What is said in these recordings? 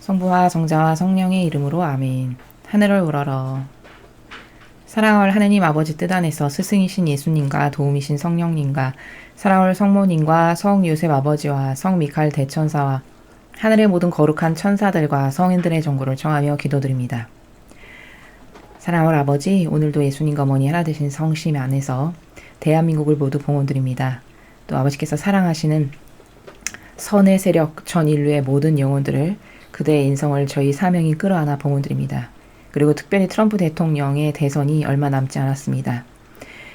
성부와 성자와 성령의 이름으로 아멘. 하늘을 우러러. 사랑할 하느님 아버지 뜻 안에서 스승이신 예수님과 도움이신 성령님과 사랑할 성모님과 성 요셉 아버지와 성 미칼 대천사와 하늘의 모든 거룩한 천사들과 성인들의 정보를 청하며 기도드립니다. 사랑할 아버지, 오늘도 예수님과 어머니 하나 되신 성심 안에서 대한민국을 모두 봉헌드립니다. 또 아버지께서 사랑하시는 선의 세력 전 인류의 모든 영혼들을 그대의 인성을 저희 사명이 끌어안아 봉헌드립니다. 그리고 특별히 트럼프 대통령의 대선이 얼마 남지 않았습니다.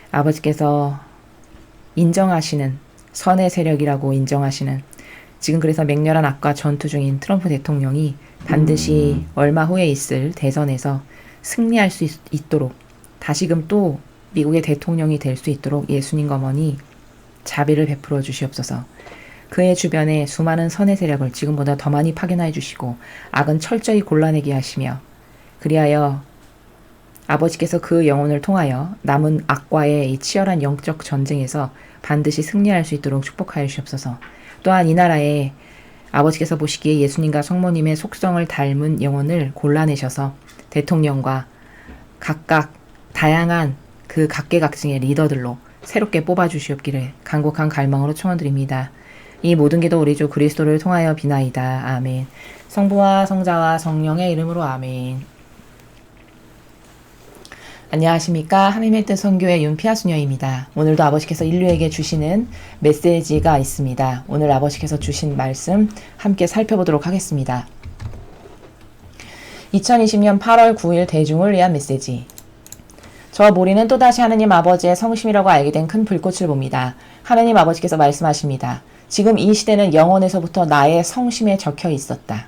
아버지께서 인정하시는 선의 세력이라고 인정하시는 지금 그래서 맹렬한 악과 전투 중인 트럼프 대통령이 반드시 얼마 후에 있을 대선에서 승리할 수 있, 도록 다시금 또 미국의 대통령이 될 수 있도록 예수님 어머니 자비를 베풀어 주시옵소서. 그의 주변에 수많은 선의 세력을 지금보다 더 많이 파견하여 주시고 악은 철저히 골라내게 하시며 그리하여 아버지께서 그 영혼을 통하여 남은 악과의 이 치열한 영적 전쟁에서 반드시 승리할 수 있도록 축복하여 주시옵소서. 또한 이 나라에 아버지께서 보시기에 예수님과 성모님의 속성을 닮은 영혼을 골라내셔서 대통령과 각각 다양한 그 각계각층의 리더들로 새롭게 뽑아주시옵기를 간곡한 갈망으로 청원드립니다. 이 모든 기도 우리 주 그리스도를 통하여 비나이다. 아멘. 성부와 성자와 성령의 이름으로 아멘. 안녕하십니까. 하나님의 뜻 선교의 윤피아 수녀입니다. 오늘도 아버지께서 인류에게 주시는 메시지가 있습니다. 오늘 아버지께서 주신 말씀 함께 살펴보도록 하겠습니다. 2020년 8월 9일 대중을 위한 메시지. 저 모리는 또다시 하느님 아버지의 성심이라고 알게 된 큰 불꽃을 봅니다. 하느님 아버지께서 말씀하십니다. 지금 이 시대는 영혼에서부터 나의 성심에 적혀 있었다.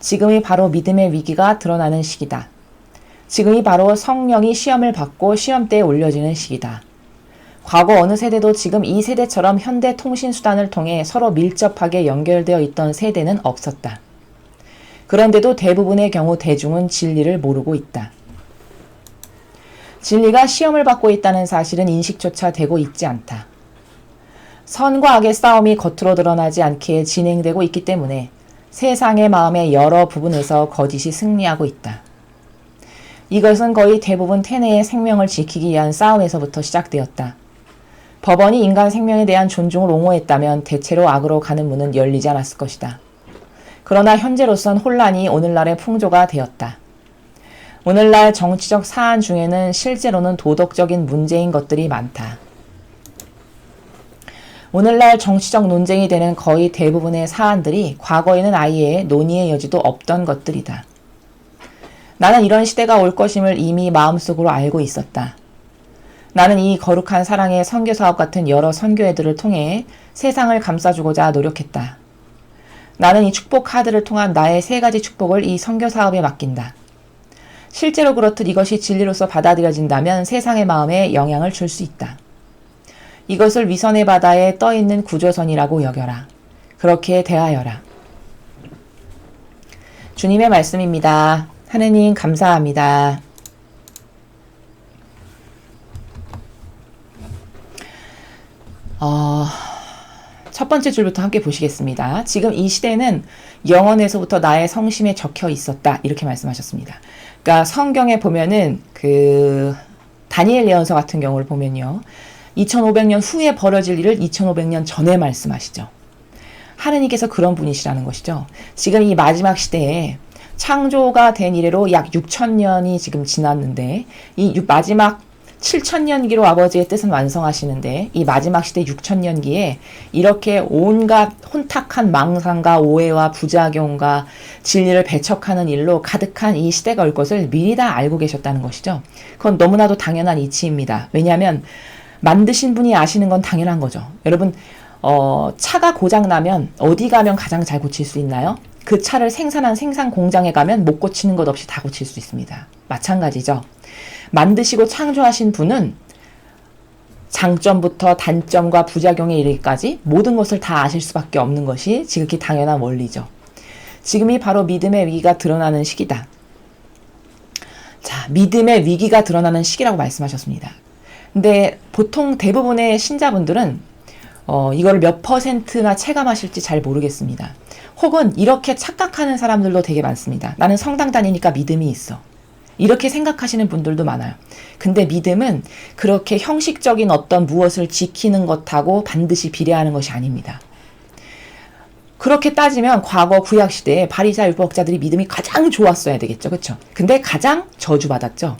지금이 바로 믿음의 위기가 드러나는 시기다. 지금이 바로 성령이 시험을 받고 시험대에 올려지는 시기다. 과거 어느 세대도 지금 이 세대처럼 현대 통신 수단을 통해 서로 밀접하게 연결되어 있던 세대는 없었다. 그런데도 대부분의 경우 대중은 진리를 모르고 있다. 진리가 시험을 받고 있다는 사실은 인식조차 되고 있지 않다. 선과 악의 싸움이 겉으로 드러나지 않게 진행되고 있기 때문에 세상의 마음의 여러 부분에서 거짓이 승리하고 있다. 이것은 거의 대부분 테네의 생명을 지키기 위한 싸움에서부터 시작되었다. 법원이 인간 생명에 대한 존중을 옹호했다면 대체로 악으로 가는 문은 열리지 않았을 것이다. 그러나 현재로선 혼란이 오늘날의 풍조가 되었다. 오늘날 정치적 사안 중에는 실제로는 도덕적인 문제인 것들이 많다. 오늘날 정치적 논쟁이 되는 거의 대부분의 사안들이 과거에는 아예 논의의 여지도 없던 것들이다. 나는 이런 시대가 올 것임을 이미 마음속으로 알고 있었다. 나는 이 거룩한 사랑의 선교 사업 같은 여러 선교회들을 통해 세상을 감싸주고자 노력했다. 나는 이 축복 카드를 통한 나의 세 가지 축복을 이 선교 사업에 맡긴다. 실제로 그렇듯 이것이 진리로서 받아들여진다면 세상의 마음에 영향을 줄 수 있다. 이것을 위선의 바다에 떠 있는 구조선이라고 여겨라. 그렇게 대하여라. 주님의 말씀입니다. 하느님 감사합니다. 어, 첫 번째 줄부터 함께 보시겠습니다. 지금 이 시대는 영원에서부터 나의 성심에 적혀 있었다. 이렇게 말씀하셨습니다. 그러니까 성경에 보면은 그 다니엘 예언서 같은 경우를 보면요. 2500년 후에 벌어질 일을 2500년 전에 말씀하시죠. 하느님께서 그런 분이시라는 것이죠. 지금 이 마지막 시대에 창조가 된 이래로 약 6천년이 지금 지났는데 이 마지막 7천년기로 아버지의 뜻은 완성하시는데 이 마지막 시대 6천년기에 이렇게 온갖 혼탁한 망상과 오해와 부작용과 진리를 배척하는 일로 가득한 이 시대가 올 것을 미리 다 알고 계셨다는 것이죠. 그건 너무나도 당연한 이치입니다. 왜냐하면 만드신 분이 아시는 건 당연한 거죠. 여러분 어, 차가 고장 나면 어디 가면 가장 잘 고칠 수 있나요? 그 차를 생산한 생산 공장에 가면 못 고치는 것 없이 다 고칠 수 있습니다. 마찬가지죠. 만드시고 창조하신 분은 장점부터 단점과 부작용에 이르기까지 모든 것을 다 아실 수밖에 없는 것이 지극히 당연한 원리죠. 지금이 바로 믿음의 위기가 드러나는 시기다. 자, 믿음의 위기가 드러나는 시기라고 말씀하셨습니다. 근데 보통 대부분의 신자분들은 어, 이걸 몇 퍼센트나 체감하실지 잘 모르겠습니다. 혹은 이렇게 착각하는 사람들도 되게 많습니다. 나는 성당 다니니까 믿음이 있어. 이렇게 생각하시는 분들도 많아요. 근데 믿음은 그렇게 형식적인 어떤 무엇을 지키는 것하고 반드시 비례하는 것이 아닙니다. 그렇게 따지면 과거 구약 시대에 바리사 율법자들이 믿음이 가장 좋았어야 되겠죠. 그렇죠? 근데 가장 저주받았죠.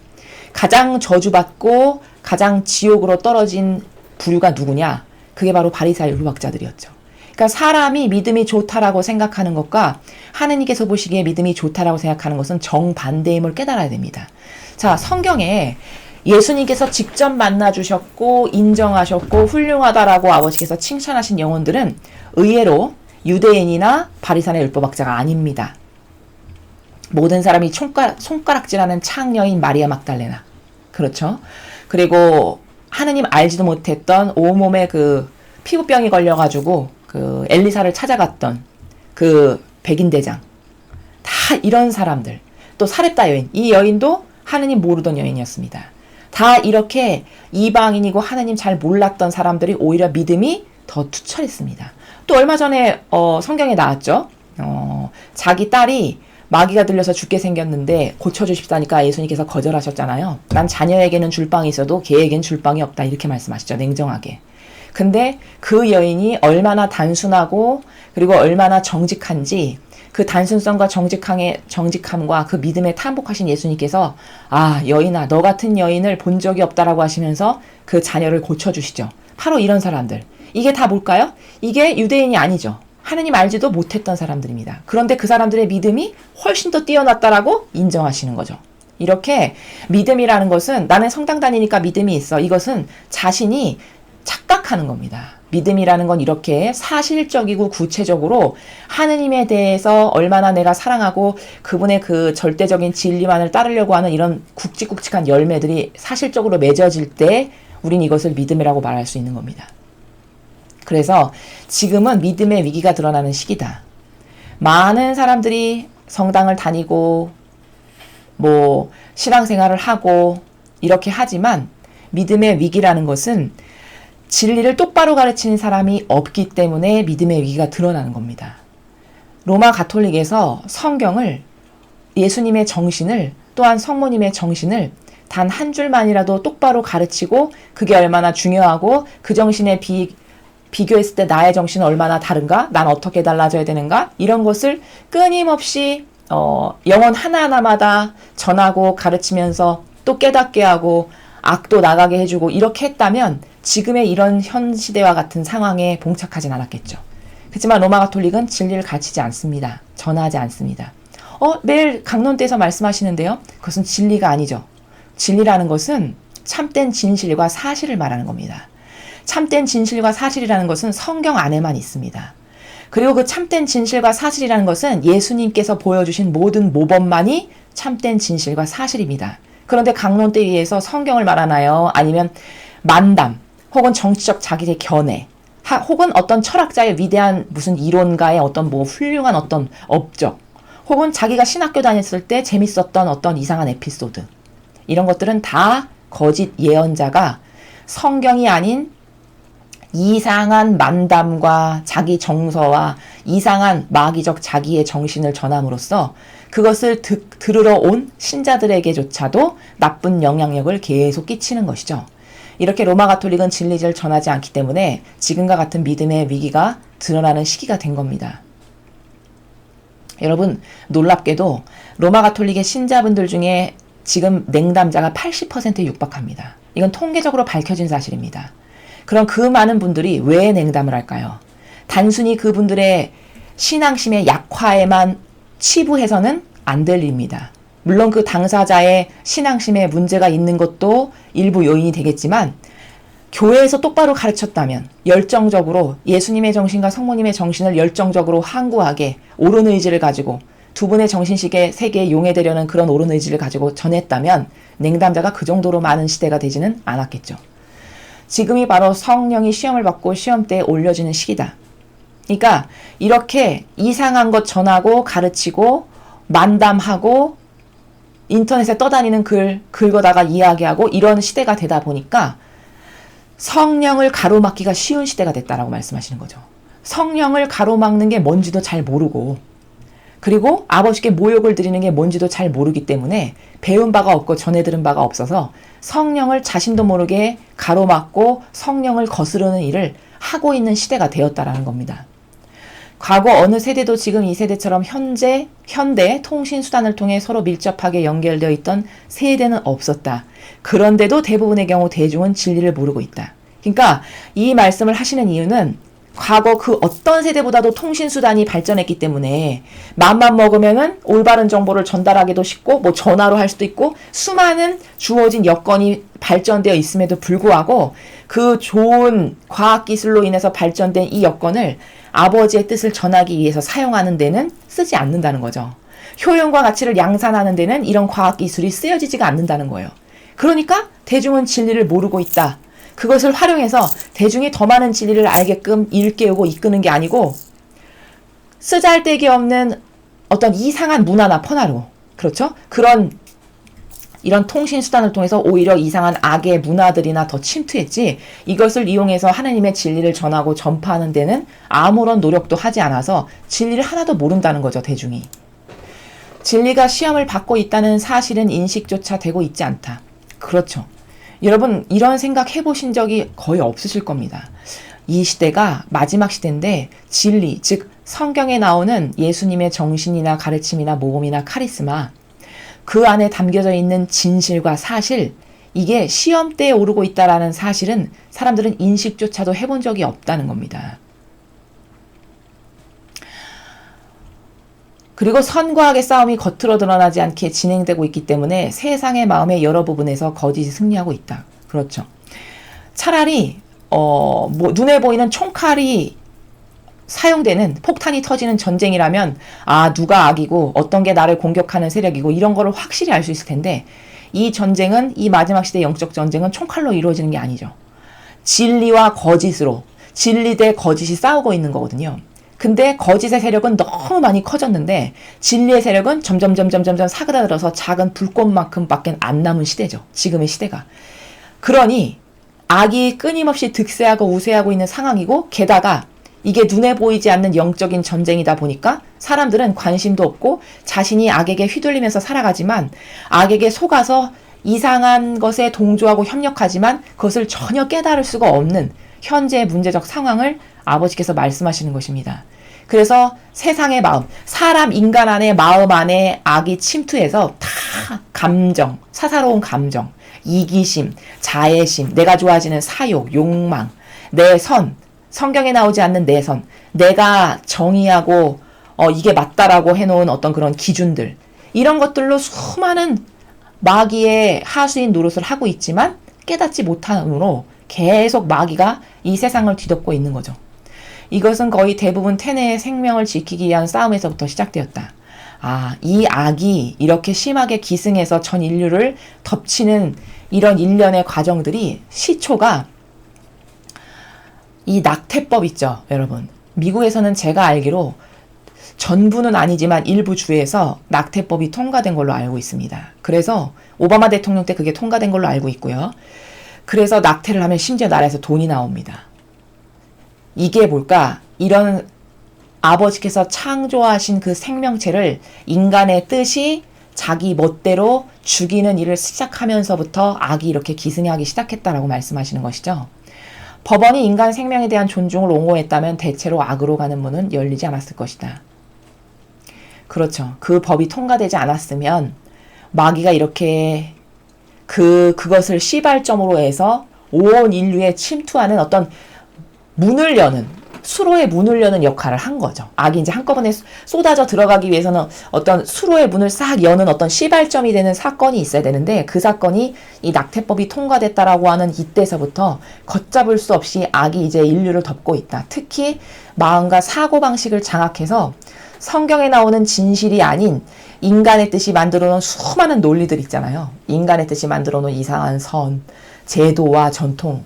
가장 저주받고 가장 지옥으로 떨어진 부류가 누구냐? 그게 바로 바리사 율법자들이었죠. 그러니까 사람이 믿음이 좋다라고 생각하는 것과 하느님께서 보시기에 믿음이 좋다라고 생각하는 것은 정반대임을 깨달아야 됩니다. 자, 성경에 예수님께서 직접 만나 주셨고 인정하셨고 훌륭하다라고 아버지께서 칭찬하신 영혼들은 의외로 유대인이나 바리산의 율법학자가 아닙니다. 모든 사람이 손가락, 손가락질하는 창녀인 마리아 막달레나. 그렇죠? 그리고 하느님 알지도 못했던 온몸에 그 피부병이 걸려가지고 그 엘리사를 찾아갔던 그 백인 대장. 다 이런 사람들. 또 사렙다 여인. 이 여인도 하느님 모르던 여인이었습니다. 다 이렇게 이방인이고 하느님 잘 몰랐던 사람들이 오히려 믿음이 더 투철했습니다. 또 얼마 전에 어, 성경에 나왔죠. 어, 자기 딸이 마귀가 들려서 죽게 생겼는데 고쳐주십사니까 예수님께서 거절하셨잖아요. 난 자녀에게는 줄빵이 있어도 걔에겐 줄빵이 없다 이렇게 말씀하시죠. 냉정하게. 근데 그 여인이 얼마나 단순하고 그리고 얼마나 정직한지 그 단순성과 정직함의 정직함과 그 믿음에 탐복하신 예수님께서 아 여인아 너 같은 여인을 본 적이 없다라고 하시면서 그 자녀를 고쳐주시죠. 바로 이런 사람들. 이게 다 뭘까요? 이게 유대인이 아니죠. 하느님 알지도 못했던 사람들입니다. 그런데 그 사람들의 믿음이 훨씬 더 뛰어났다라고 인정하시는 거죠. 이렇게 믿음이라는 것은 나는 성당 다니니까 믿음이 있어. 이것은 자신이 착각하는 겁니다. 믿음이라는 건 이렇게 사실적이고 구체적으로 하느님에 대해서 얼마나 내가 사랑하고 그분의 그 절대적인 진리만을 따르려고 하는 이런 굵직굵직한 열매들이 사실적으로 맺어질 때 우린 이것을 믿음이라고 말할 수 있는 겁니다. 그래서 지금은 믿음의 위기가 드러나는 시기다. 많은 사람들이 성당을 다니고 뭐 신앙생활을 하고 이렇게 하지만 믿음의 위기라는 것은 진리를 똑바로 가르치는 사람이 없기 때문에 믿음의 위기가 드러나는 겁니다. 로마 가톨릭에서 성경을 예수님의 정신을 또한 성모님의 정신을 단 한 줄만이라도 똑바로 가르치고 그게 얼마나 중요하고 그 정신에 비, 비교했을 때 나의 정신은 얼마나 다른가? 난 어떻게 달라져야 되는가? 이런 것을 끊임없이 어, 영혼 하나하나마다 전하고 가르치면서 또 깨닫게 하고 악도 나가게 해주고 이렇게 했다면 지금의 이런 현 시대와 같은 상황에 봉착하진 않았겠죠. 그렇지만 로마 가톨릭은 진리를 가르치지 않습니다. 전하지 않습니다. 어, 매일 강론대에서 말씀하시는데요. 그것은 진리가 아니죠. 진리라는 것은 참된 진실과 사실을 말하는 겁니다. 참된 진실과 사실이라는 것은 성경 안에만 있습니다. 그리고 그 참된 진실과 사실이라는 것은 예수님께서 보여주신 모든 모범만이 참된 진실과 사실입니다. 그런데 강론 때에 의해서 성경을 말하나요? 아니면 만담, 혹은 정치적 자기의 견해, 하, 혹은 어떤 철학자의 위대한 무슨 이론가의 어떤 뭐 훌륭한 어떤 업적, 혹은 자기가 신학교 다녔을 때 재밌었던 어떤 이상한 에피소드. 이런 것들은 다 거짓 예언자가 성경이 아닌 이상한 만담과 자기 정서와 이상한 마귀적 자기의 정신을 전함으로써 그것을 듣, 들으러 온 신자들에게조차도 나쁜 영향력을 계속 끼치는 것이죠. 이렇게 로마 가톨릭은 진리를 전하지 않기 때문에 지금과 같은 믿음의 위기가 드러나는 시기가 된 겁니다. 여러분, 놀랍게도 로마 가톨릭의 신자분들 중에 지금 냉담자가 80%에 육박합니다. 이건 통계적으로 밝혀진 사실입니다. 그럼 그 많은 분들이 왜 냉담을 할까요? 단순히 그분들의 신앙심의 약화에만 치부해서는 안 될 일입니다. 물론 그 당사자의 신앙심에 문제가 있는 것도 일부 요인이 되겠지만 교회에서 똑바로 가르쳤다면 열정적으로 예수님의 정신과 성모님의 정신을 열정적으로 항구하게 옳은 의지를 가지고 두 분의 정신식의 세계에 용해되려는 그런 옳은 의지를 가지고 전했다면 냉담자가 그 정도로 많은 시대가 되지는 않았겠죠. 지금이 바로 성령이 시험을 받고 시험대에 올려지는 시기다. 그러니까 이렇게 이상한 것 전하고 가르치고 만담하고 인터넷에 떠다니는 글 긁어다가 이야기하고 이런 시대가 되다 보니까 성령을 가로막기가 쉬운 시대가 됐다라고 말씀하시는 거죠. 성령을 가로막는 게 뭔지도 잘 모르고 그리고 아버지께 모욕을 드리는 게 뭔지도 잘 모르기 때문에 배운 바가 없고 전해 들은 바가 없어서 성령을 자신도 모르게 가로막고 성령을 거스르는 일을 하고 있는 시대가 되었다라는 겁니다. 과거 어느 세대도 지금 이 세대처럼 현재 현대 통신 수단을 통해 서로 밀접하게 연결되어 있던 세대는 없었다. 그런데도 대부분의 경우 대중은 진리를 모르고 있다. 그러니까 이 말씀을 하시는 이유는 과거 그 어떤 세대보다도 통신 수단이 발전했기 때문에 맘만 먹으면은 올바른 정보를 전달하기도 쉽고 뭐 전화로 할 수도 있고 수많은 주어진 여건이 발전되어 있음에도 불구하고 그 좋은 과학 기술로 인해서 발전된 이 여건을 아버지의 뜻을 전하기 위해서 사용하는 데는 쓰지 않는다는 거죠. 효용과 가치를 양산하는 데는 이런 과학 기술이 쓰여지지가 않는다는 거예요. 그러니까 대중은 진리를 모르고 있다. 그것을 활용해서 대중이 더 많은 진리를 알게끔 일깨우고 이끄는 게 아니고 쓰잘데기 없는 어떤 이상한 문화나 퍼나로 그렇죠? 그런 이런 통신 수단을 통해서 오히려 이상한 악의 문화들이나 더 침투했지 이것을 이용해서 하나님의 진리를 전하고 전파하는 데는 아무런 노력도 하지 않아서 진리를 하나도 모른다는 거죠 대중이. 진리가 시험을 받고 있다는 사실은 인식조차 되고 있지 않다. 그렇죠 여러분 이런 생각 해보신 적이 거의 없으실 겁니다 이 시대가 마지막 시대인데 진리 즉 성경에 나오는 예수님의 정신이나 가르침이나 모범이나 카리스마 그 안에 담겨져 있는 진실과 사실, 이게 시험대에 오르고 있다라는 사실은 사람들은 인식조차도 해본 적이 없다는 겁니다. 그리고 선과학의 싸움이 겉으로 드러나지 않게 진행되고 있기 때문에 세상의 마음의 여러 부분에서 거짓이 승리하고 있다. 그렇죠. 차라리 어, 뭐 눈에 보이는 총칼이 사용되는 폭탄이 터지는 전쟁이라면 아 누가 악이고 어떤 게 나를 공격하는 세력이고 이런 거를 확실히 알 수 있을 텐데 이 전쟁은 이 마지막 시대 영적 전쟁은 총칼로 이루어지는 게 아니죠. 진리와 거짓으로 진리 대 거짓이 싸우고 있는 거거든요. 근데 거짓의 세력은 너무 많이 커졌는데 진리의 세력은 점점 점점 점점 사그라들어서 작은 불꽃만큼밖에 안 남은 시대죠. 지금의 시대가. 그러니 악이 끊임없이 득세하고 우세하고 있는 상황이고 게다가 이게 눈에 보이지 않는 영적인 전쟁이다 보니까 사람들은 관심도 없고 자신이 악에게 휘둘리면서 살아가지만 악에게 속아서 이상한 것에 동조하고 협력하지만 그것을 전혀 깨달을 수가 없는 현재의 문제적 상황을 아버지께서 말씀하시는 것입니다. 그래서 세상의 마음, 사람 인간 안의 마음 안에 악이 침투해서 다 감정, 사사로운 감정, 이기심, 자애심, 내가 좋아지는 사욕, 욕망, 내 선, 성경에 나오지 않는 내 선, 내가 정의하고 어, 이게 맞다라고 해놓은 어떤 그런 기준들, 이런 것들로 수많은 마귀의 하수인 노릇을 하고 있지만 깨닫지 못함으로 계속 마귀가 이 세상을 뒤덮고 있는 거죠. 이것은 거의 대부분 테네의 생명을 지키기 위한 싸움에서부터 시작되었다. 아, 이 악이 이렇게 심하게 기승해서 전 인류를 덮치는 이런 일련의 과정들이 시초가 이 낙태법 있죠, 여러분. 미국에서는 제가 알기로 전부는 아니지만 일부 주에서 낙태법이 통과된 걸로 알고 있습니다. 그래서 오바마 대통령 때 그게 통과된 걸로 알고 있고요. 그래서 낙태를 하면 심지어 나라에서 돈이 나옵니다. 이게 뭘까? 이런 아버지께서 창조하신 그 생명체를 인간의 뜻이 자기 멋대로 죽이는 일을 시작하면서부터 악이 이렇게 기승하기 시작했다라고 말씀하시는 것이죠. 법원이 인간 생명에 대한 존중을 옹호했다면 대체로 악으로 가는 문은 열리지 않았을 것이다. 그렇죠. 그 법이 통과되지 않았으면 마귀가 이렇게 그 그것을 시발점으로 해서 온 인류에 침투하는 어떤 문을 여는 수로의 문을 여는 역할을 한 거죠. 악이 이제 한꺼번에 쏟아져 들어가기 위해서는 어떤 수로의 문을 싹 여는 어떤 시발점이 되는 사건이 있어야 되는데 그 사건이 이 낙태법이 통과됐다라고 하는 이때서부터 걷잡을 수 없이 악이 이제 인류를 덮고 있다. 특히 마음과 사고 방식을 장악해서 성경에 나오는 진실이 아닌 인간의 뜻이 만들어 놓은 수많은 논리들 있잖아요. 인간의 뜻이 만들어 놓은 이상한 선, 제도와 전통,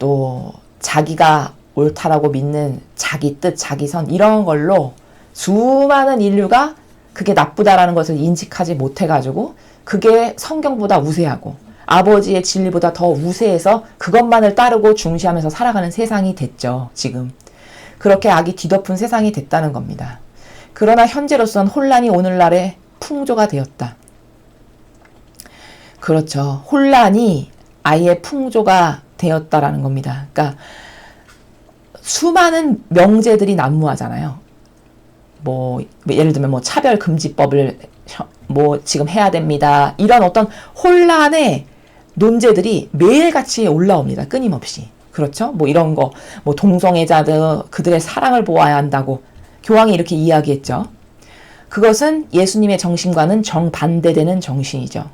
또 자기가 옳다라고 믿는 자기 뜻, 자기 선 이런 걸로 수많은 인류가 그게 나쁘다라는 것을 인식하지 못해가지고 그게 성경보다 우세하고 아버지의 진리보다 더 우세해서 그것만을 따르고 중시하면서 살아가는 세상이 됐죠, 지금. 그렇게 악이 뒤덮은 세상이 됐다는 겁니다. 그러나 현재로선 혼란이 오늘날의 풍조가 되었다. 그렇죠. 혼란이 아예 풍조가 되었다라는 겁니다. 그러니까 수많은 명제들이 난무하잖아요. 뭐 예를 들면 뭐 차별 금지법을 뭐 지금 해야 됩니다. 이런 어떤 혼란의 논제들이 매일같이 올라옵니다. 끊임없이. 그렇죠? 뭐 이런 거, 뭐 동성애자들 그들의 사랑을 보아야 한다고 교황이 이렇게 이야기했죠. 그것은 예수님의 정신과는 정반대되는 정신이죠.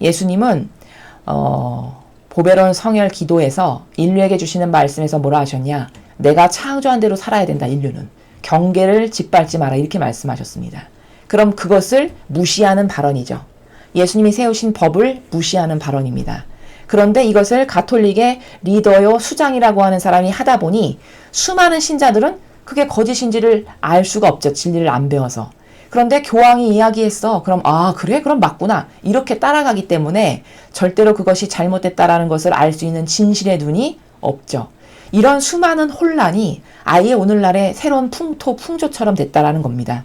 예수님은 어, 보배로운 성혈 기도에서 인류에게 주시는 말씀에서 뭐라 하셨냐? 내가 창조한 대로 살아야 된다, 인류는. 경계를 짓밟지 마라, 이렇게 말씀하셨습니다. 그럼 그것을 무시하는 발언이죠. 예수님이 세우신 법을 무시하는 발언입니다. 그런데 이것을 가톨릭의 리더요 수장이라고 하는 사람이 하다 보니 수많은 신자들은 그게 거짓인지를 알 수가 없죠. 진리를 안 배워서. 그런데 교황이 이야기했어. 그럼 아 그래? 그럼 맞구나. 이렇게 따라가기 때문에 절대로 그것이 잘못됐다라는 것을 알 수 있는 진실의 눈이 없죠. 이런 수많은 혼란이 아예 오늘날의 새로운 풍토, 풍조처럼 됐다라는 겁니다.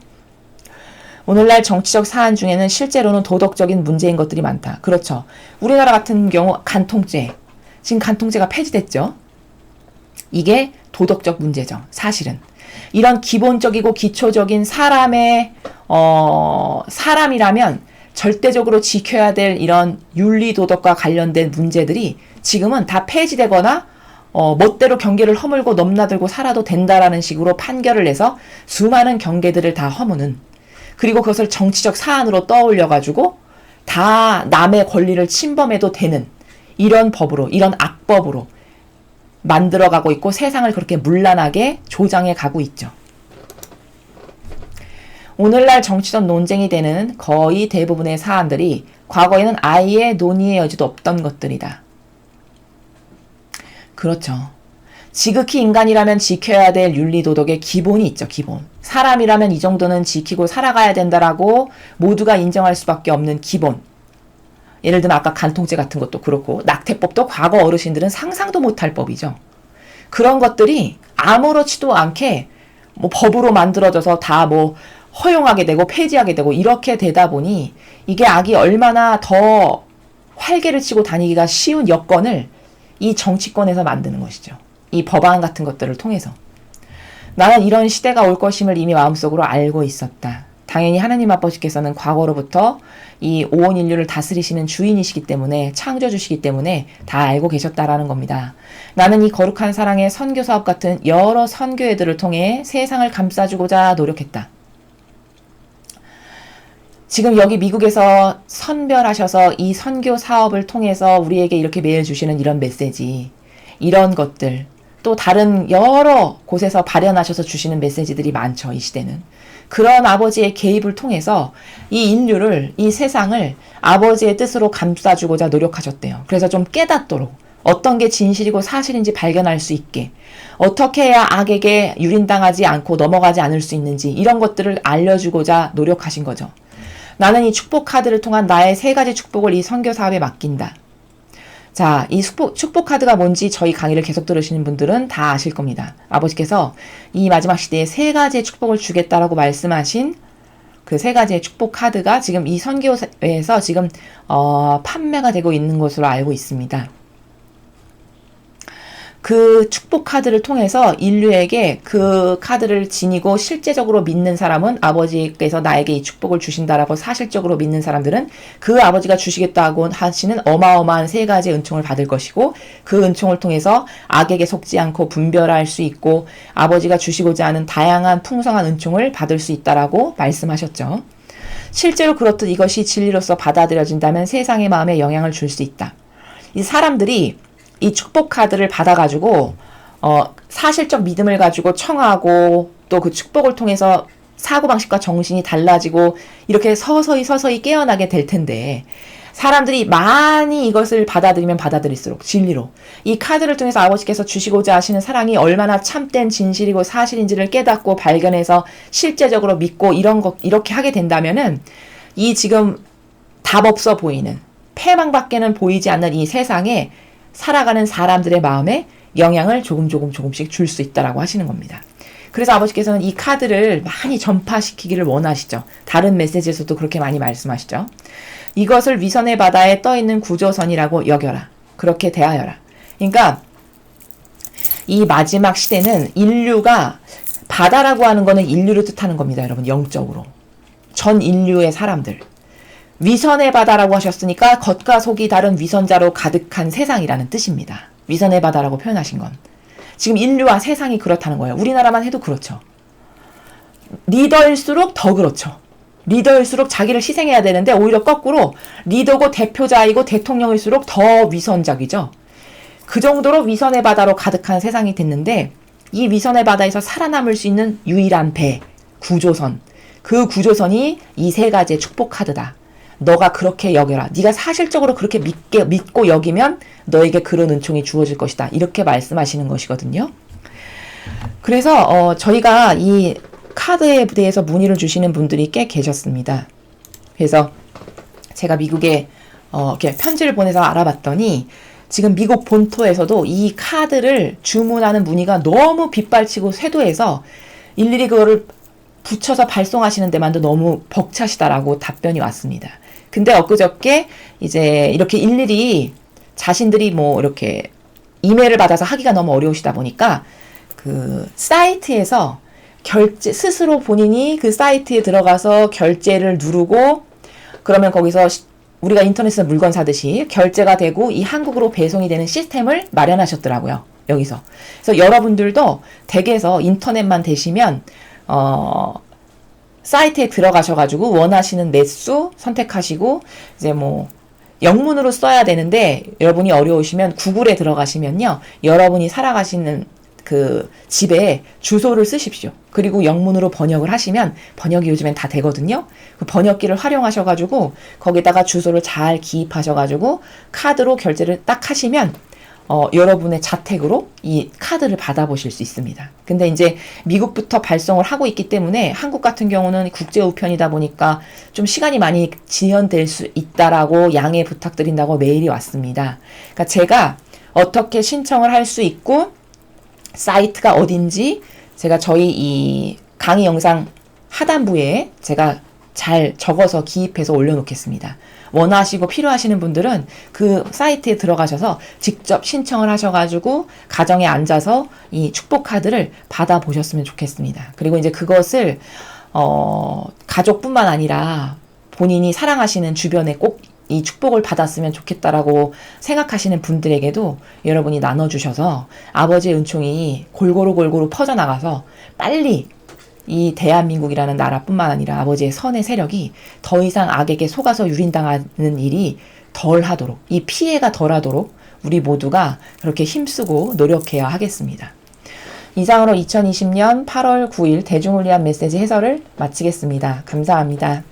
오늘날 정치적 사안 중에는 실제로는 도덕적인 문제인 것들이 많다. 그렇죠. 우리나라 같은 경우 간통죄. 지금 간통죄가 폐지됐죠. 이게 도덕적 문제죠. 사실은. 이런 기본적이고 기초적인 사람의, 어, 사람이라면 절대적으로 지켜야 될 이런 윤리 도덕과 관련된 문제들이 지금은 다 폐지되거나 어, 멋대로 경계를 허물고 넘나들고 살아도 된다라는 식으로 판결을 내서 수많은 경계들을 다 허무는 그리고 그것을 정치적 사안으로 떠올려 가지고 다 남의 권리를 침범해도 되는 이런 법으로 이런 악법으로 만들어가고 있고 세상을 그렇게 문란하게 조장해 가고 있죠. 오늘날 정치적 논쟁이 되는 거의 대부분의 사안들이 과거에는 아예 논의의 여지도 없던 것들이다. 그렇죠. 지극히 인간이라면 지켜야 될 윤리 도덕의 기본이 있죠, 기본. 사람이라면 이 정도는 지키고 살아가야 된다라고 모두가 인정할 수밖에 없는 기본. 예를 들면 아까 간통죄 같은 것도 그렇고 낙태법도 과거 어르신들은 상상도 못할 법이죠. 그런 것들이 아무렇지도 않게 뭐 법으로 만들어져서 다 뭐 허용하게 되고 폐지하게 되고 이렇게 되다 보니 이게 악이 얼마나 더 활개를 치고 다니기가 쉬운 여건을 이 정치권에서 만드는 것이죠. 이 법안 같은 것들을 통해서. 나는 이런 시대가 올 것임을 이미 마음속으로 알고 있었다. 당연히 하나님 아버지께서는 과거로부터 이 오온 인류를 다스리시는 주인이시기 때문에 창조주시기 때문에 다 알고 계셨다라는 겁니다. 나는 이 거룩한 사랑의 선교 사업 같은 여러 선교회들을 통해 세상을 감싸주고자 노력했다. 지금 여기 미국에서 선별하셔서 이 선교 사업을 통해서 우리에게 이렇게 매일 주시는 이런 메시지, 이런 것들, 또 다른 여러 곳에서 발현하셔서 주시는 메시지들이 많죠, 이 시대는. 그런 아버지의 개입을 통해서 이 인류를, 이 세상을 아버지의 뜻으로 감싸주고자 노력하셨대요. 그래서 좀 깨닫도록 어떤 게 진실이고 사실인지 발견할 수 있게 어떻게 해야 악에게 유린당하지 않고 넘어가지 않을 수 있는지 이런 것들을 알려주고자 노력하신 거죠. 나는 이 축복 카드를 통한 나의 세 가지 축복을 이 선교 사업에 맡긴다. 자, 이 축복, 축복 카드가 뭔지 저희 강의를 계속 들으시는 분들은 다 아실 겁니다. 아버지께서 이 마지막 시대에 세 가지의 축복을 주겠다라고 말씀하신 그 세 가지의 축복 카드가 지금 이 선교에서 지금 어, 판매가 되고 있는 것으로 알고 있습니다. 그 축복 카드를 통해서 인류에게 그 카드를 지니고 실제적으로 믿는 사람은 아버지께서 나에게 이 축복을 주신다라고 사실적으로 믿는 사람들은 그 아버지가 주시겠다고 하시는 어마어마한 세 가지 은총을 받을 것이고 그 은총을 통해서 악에게 속지 않고 분별할 수 있고 아버지가 주시고자 하는 다양한 풍성한 은총을 받을 수 있다라고 말씀하셨죠. 실제로 그렇듯 이것이 진리로서 받아들여진다면 세상의 마음에 영향을 줄 수 있다. 이 사람들이 이 축복 카드를 받아가지고 어, 사실적 믿음을 가지고 청하고 또 그 축복을 통해서 사고방식과 정신이 달라지고 이렇게 서서히 서서히 깨어나게 될 텐데 사람들이 많이 이것을 받아들이면 받아들일수록 진리로. 이 카드를 통해서 아버지께서 주시고자 하시는 사랑이 얼마나 참된 진실이고 사실인지를 깨닫고 발견해서 실제적으로 믿고 이런 것 이렇게 하게 된다면은 이 지금 답 없어 보이는 패망밖에는 보이지 않는 이 세상에 살아가는 사람들의 마음에 영향을 조금 조금 조금씩 줄 수 있다라고 하시는 겁니다. 그래서 아버지께서는 이 카드를 많이 전파시키기를 원하시죠. 다른 메시지에서도 그렇게 많이 말씀하시죠. 이것을 위선의 바다에 떠 있는 구조선이라고 여겨라. 그렇게 대하여라. 그러니까 이 마지막 시대는 인류가 바다라고 하는 거는 인류를 뜻하는 겁니다, 여러분. 영적으로. 전 인류의 사람들. 위선의 바다라고 하셨으니까 겉과 속이 다른 위선자로 가득한 세상이라는 뜻입니다. 위선의 바다라고 표현하신 건. 지금 인류와 세상이 그렇다는 거예요. 우리나라만 해도 그렇죠. 리더일수록 더 그렇죠. 리더일수록 자기를 희생해야 되는데 오히려 거꾸로 리더고 대표자이고 대통령일수록 더 위선적이죠. 그 정도로 위선의 바다로 가득한 세상이 됐는데 이 위선의 바다에서 살아남을 수 있는 유일한 배, 구조선. 그 구조선이 이 세 가지의 축복 카드다. 너가 그렇게 여겨라. 네가 사실적으로 그렇게 믿게, 믿고 여기면 너에게 그런 은총이 주어질 것이다. 이렇게 말씀하시는 것이거든요. 그래서 어, 저희가 이 카드에 대해서 문의를 주시는 분들이 꽤 계셨습니다. 그래서 제가 미국에 어, 이렇게 편지를 보내서 알아봤더니 지금 미국 본토에서도 이 카드를 주문하는 문의가 너무 빗발치고 쇄도해서 일일이 그거를 붙여서 발송하시는 데만도 너무 벅차시다라고 답변이 왔습니다. 근데 엊그저께 이제 이렇게 일일이 자신들이 뭐 이렇게 이메일을 받아서 하기가 너무 어려우시다 보니까 그 사이트에서 결제 스스로 본인이 그 사이트에 들어가서 결제를 누르고 그러면 거기서 시- 우리가 인터넷에서 물건 사듯이 결제가 되고 이 한국으로 배송이 되는 시스템을 마련하셨더라고요. 여기서. 그래서 여러분들도 댁에서 인터넷만 되시면 어 사이트에 들어가셔가지고 원하시는 넷수 선택하시고 이제 뭐 영문으로 써야 되는데 여러분이 어려우시면 구글에 들어가시면요 여러분이 살아가시는 그 집에 주소를 쓰십시오. 그리고 영문으로 번역을 하시면 번역이 요즘엔 다 되거든요. 그 번역기를 활용하셔가지고 거기다가 주소를 잘 기입하셔가지고 카드로 결제를 딱 하시면 어, 여러분의 자택으로 이 카드를 받아보실 수 있습니다. 근데 이제 미국부터 발송을 하고 있기 때문에 한국 같은 경우는 국제 우편이다 보니까 좀 시간이 많이 지연될 수 있다라고 양해 부탁드린다고 메일이 왔습니다. 그러니까 제가 어떻게 신청을 할 수 있고 사이트가 어딘지 제가 저희 이 강의 영상 하단부에 제가 잘 적어서 기입해서 올려놓겠습니다. 원하시고 필요하시는 분들은 그 사이트에 들어가셔서 직접 신청을 하셔가지고 가정에 앉아서 이 축복 카드를 받아 보셨으면 좋겠습니다. 그리고 이제 그것을 어, 가족뿐만 아니라 본인이 사랑하시는 주변에 꼭 이 축복을 받았으면 좋겠다라고 생각하시는 분들에게도 여러분이 나눠주셔서 아버지의 은총이 골고루 골고루 퍼져나가서 빨리 이 대한민국이라는 나라뿐만 아니라 아버지의 선의 세력이 더 이상 악에게 속아서 유린당하는 일이 덜 하도록, 이 피해가 덜 하도록 우리 모두가 그렇게 힘쓰고 노력해야 하겠습니다. 이상으로 2020년 8월 9일 대중을 위한 메시지 해설을 마치겠습니다. 감사합니다.